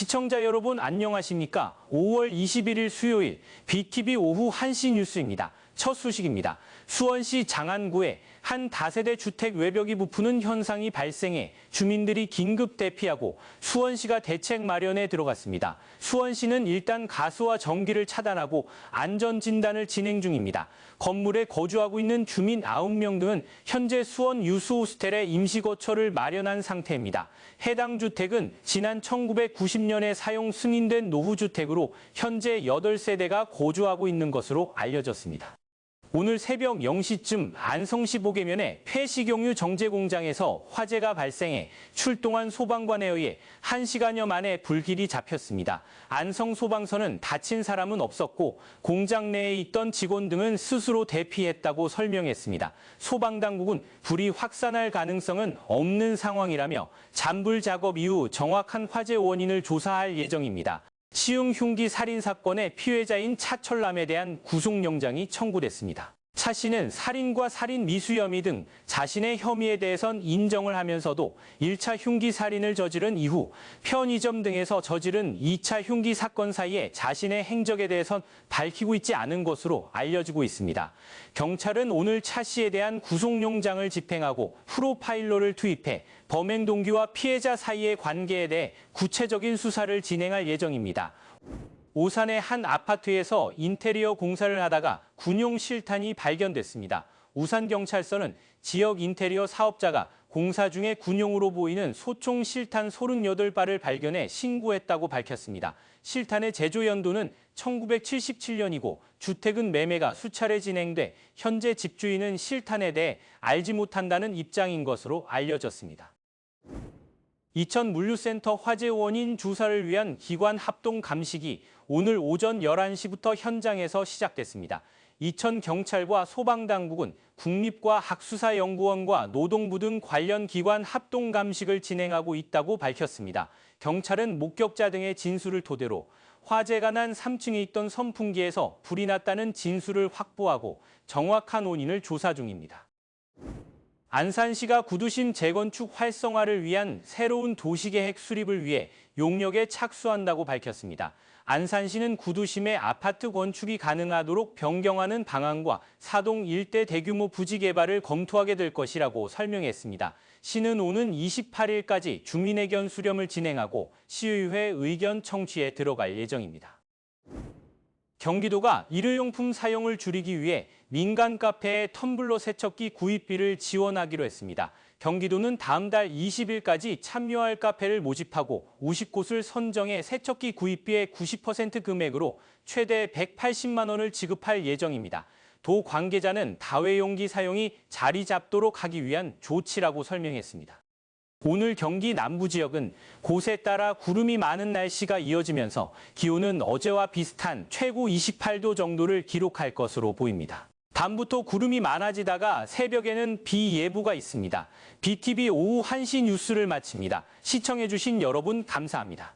시청자 여러분 안녕하십니까? 5월 21일 수요일 BTV 오후 1시 뉴스입니다. 첫 소식입니다. 수원시 장안구에 한 다세대 주택 외벽이 부푸는 현상이 발생해 주민들이 긴급 대피하고 수원시가 대책 마련에 들어갔습니다. 수원시는 일단 가스와 전기를 차단하고 안전 진단을 진행 중입니다. 건물에 거주하고 있는 주민 9명 등은 현재 수원 유수 호스텔에 임시 거처를 마련한 상태입니다. 해당 주택은 지난 1990년에 사용 승인된 노후 주택으로 현재 8세대가 거주하고 있는 것으로 알려졌습니다. 오늘 새벽 0시쯤 안성시 보계면의 폐식용유 정제 공장에서 화재가 발생해 출동한 소방관에 의해 1시간여 만에 불길이 잡혔습니다. 안성 소방서는 다친 사람은 없었고 공장 내에 있던 직원 등은 스스로 대피했다고 설명했습니다. 소방당국은 불이 확산할 가능성은 없는 상황이라며 잔불 작업 이후 정확한 화재 원인을 조사할 예정입니다. 시흥 흉기 살인 사건의 피해자인 차철남에 대한 구속영장이 청구됐습니다. 차 씨는 살인과 살인 미수 혐의 등 자신의 혐의에 대해선 인정을 하면서도 1차 흉기 살인을 저지른 이후 편의점 등에서 저지른 2차 흉기 사건 사이에 자신의 행적에 대해선 밝히고 있지 않은 것으로 알려지고 있습니다. 경찰은 오늘 차 씨에 대한 구속영장을 집행하고 프로파일러를 투입해 범행 동기와 피해자 사이의 관계에 대해 구체적인 수사를 진행할 예정입니다. 오산의 한 아파트에서 인테리어 공사를 하다가 군용 실탄이 발견됐습니다. 우산경찰서는 지역 인테리어 사업자가 공사 중에 군용으로 보이는 소총 실탄 38발을 발견해 신고했다고 밝혔습니다. 실탄의 제조 연도는 1977년이고 주택은 매매가 수차례 진행돼 현재 집주인은 실탄에 대해 알지 못한다는 입장인 것으로 알려졌습니다. 이천 물류센터 화재 원인 조사를 위한 기관 합동 감식이 오늘 오전 11시부터 현장에서 시작됐습니다. 이천 경찰과 소방당국은 국립과학수사연구원과 노동부 등 관련 기관 합동 감식을 진행하고 있다고 밝혔습니다. 경찰은 목격자 등의 진술을 토대로 화재가 난 3층에 있던 선풍기에서 불이 났다는 진술을 확보하고 정확한 원인을 조사 중입니다. 안산시가 구도심 재건축 활성화를 위한 새로운 도시계획 수립을 위해 용역에 착수한다고 밝혔습니다. 안산시는 구도심의 아파트 건축이 가능하도록 변경하는 방안과 사동 일대 대규모 부지 개발을 검토하게 될 것이라고 설명했습니다. 시는 오는 28일까지 주민의견 수렴을 진행하고 시의회 의견 청취에 들어갈 예정입니다. 경기도가 일회용품 사용을 줄이기 위해 민간 카페에 텀블러 세척기 구입비를 지원하기로 했습니다. 경기도는 다음 달 20일까지 참여할 카페를 모집하고 50곳을 선정해 세척기 구입비의 90% 금액으로 최대 180만 원을 지급할 예정입니다. 도 관계자는 다회용기 사용이 자리 잡도록 하기 위한 조치라고 설명했습니다. 오늘 경기 남부 지역은 곳에 따라 구름이 많은 날씨가 이어지면서 기온은 어제와 비슷한 최고 28도 정도를 기록할 것으로 보입니다. 밤부터 구름이 많아지다가 새벽에는 비 예보가 있습니다. BTV 오후 1시 뉴스를 마칩니다. 시청해주신 여러분 감사합니다.